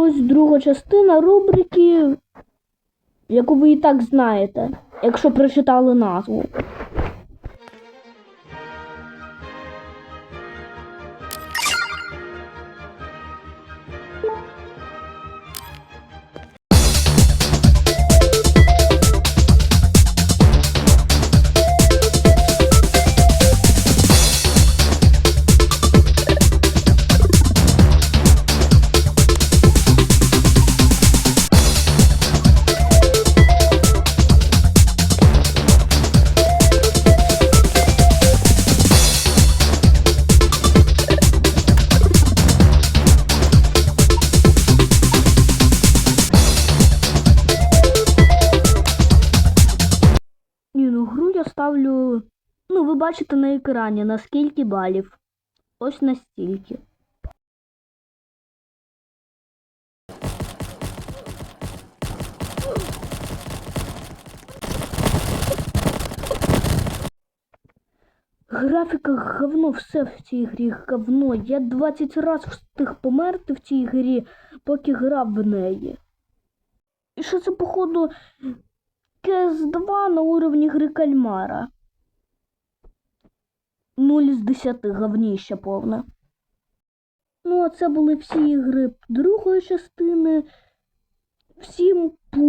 Ось друга частина рубрики, яку ви і так знаєте, якщо прочитали назву. Я ставлю. Ну, ви бачите на екрані, на скільки балів. Ось настільки. Графіка говно, все в цій грі говно. Я 20 раз встиг померти в цій грі, поки грав в неї. І що це, походу, КС2 на уровні гри кальмара. 0 з 10 говніще повне. Ну, а це були всі ігри другої частини. Всім пон!